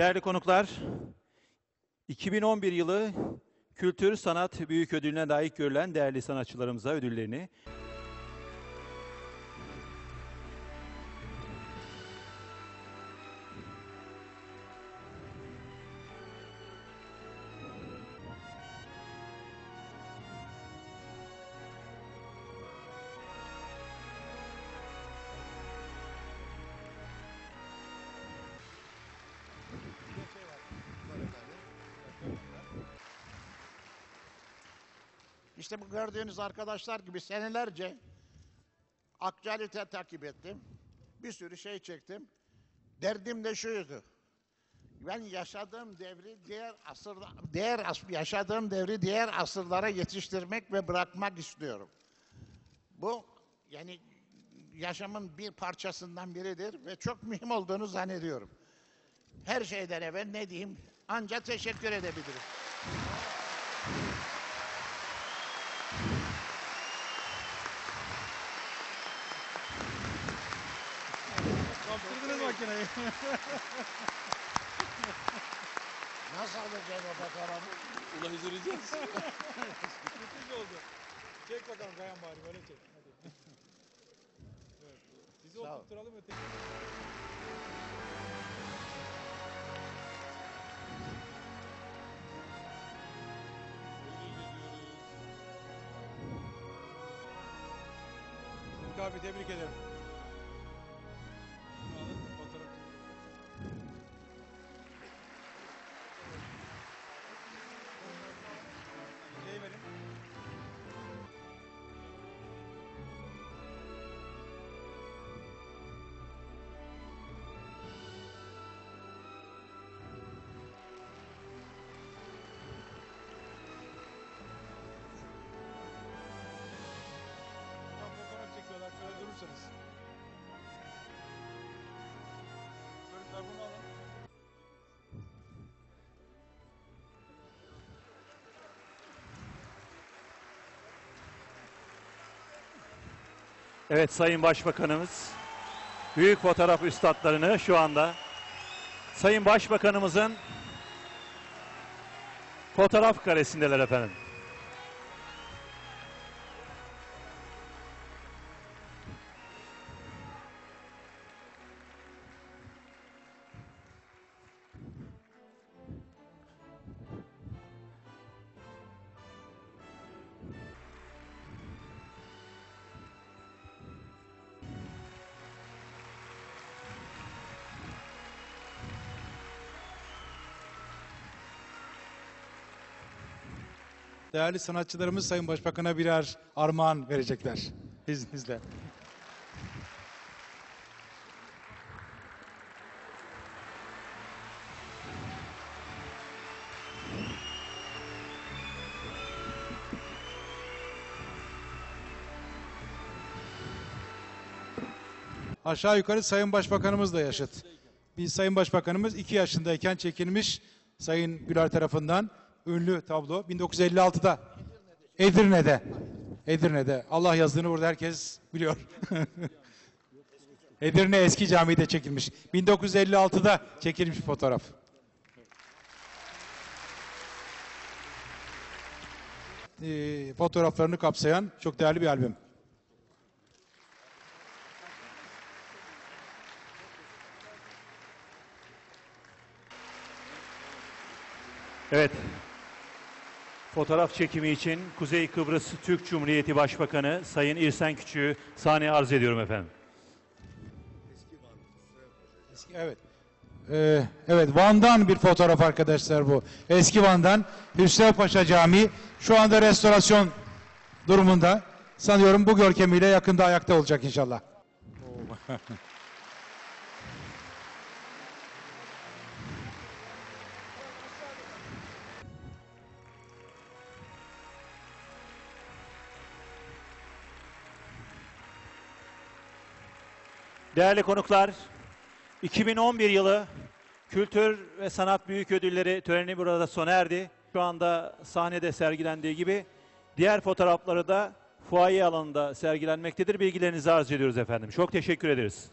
Değerli konuklar, 2011 yılı Kültür Sanat Büyük Ödülü'ne layık görülen değerli sanatçılarımıza ödüllerini İşte bu gördüğünüz arkadaşlar gibi senelerce aktualite takip ettim. Bir sürü şey çektim. Derdim de şuydu. Ben yaşadığım devri diğer asırda diğer as- yaşadığım devri diğer asırlara yetiştirmek ve bırakmak istiyorum. Bu yani yaşamın bir parçasından biridir ve çok mühim olduğunu zannediyorum. Her şeyden evvel ne diyeyim? Ancak teşekkür edebilirim. Makineyi. Nasıl alacağım o fotoğrafı? Ulan üzüleceğiz. Sürpriz oldu. Çek bakalım Kayan bari böyle çek. Hadi. evet. Bizi Sağ oturtturalım öteki. Abi tebrik ederim. Evet Sayın Başbakanımız büyük fotoğraf üstadlarını şu anda Sayın Başbakanımızın fotoğraf karesindeler efendim. Değerli sanatçılarımız Sayın Başbakan'a birer armağan verecekler izninizle. Aşağı yukarı Sayın Başbakanımız da yaşıt. Biz Sayın Başbakanımız 2 yaşındayken çekilmiş Sayın Güler tarafından ünlü tablo 1956'da Edirne'de. Edirne'de. Allah yazdığını burada herkes biliyor. Edirne Eski Camii'de çekilmiş. 1956'da çekilmiş fotoğraf. Ee, fotoğraflarını kapsayan çok değerli bir albüm. Evet. Fotoğraf çekimi için Kuzey Kıbrıs Türk Cumhuriyeti Başbakanı Sayın İrsen Küçük'ü sahneye arz ediyorum efendim. Eski, evet. Ee, evet Van'dan bir fotoğraf arkadaşlar bu. Eski Van'dan Hüsrev Paşa Camii şu anda restorasyon durumunda. Sanıyorum bu görkemiyle yakında ayakta olacak inşallah. Değerli konuklar, 2011 yılı Kültür ve Sanat Büyük Ödülleri töreni burada sona erdi. Şu anda sahnede sergilendiği gibi diğer fotoğrafları da fuaye alanında sergilenmektedir. Bilgilerinizi arz ediyoruz efendim. Çok teşekkür ederiz.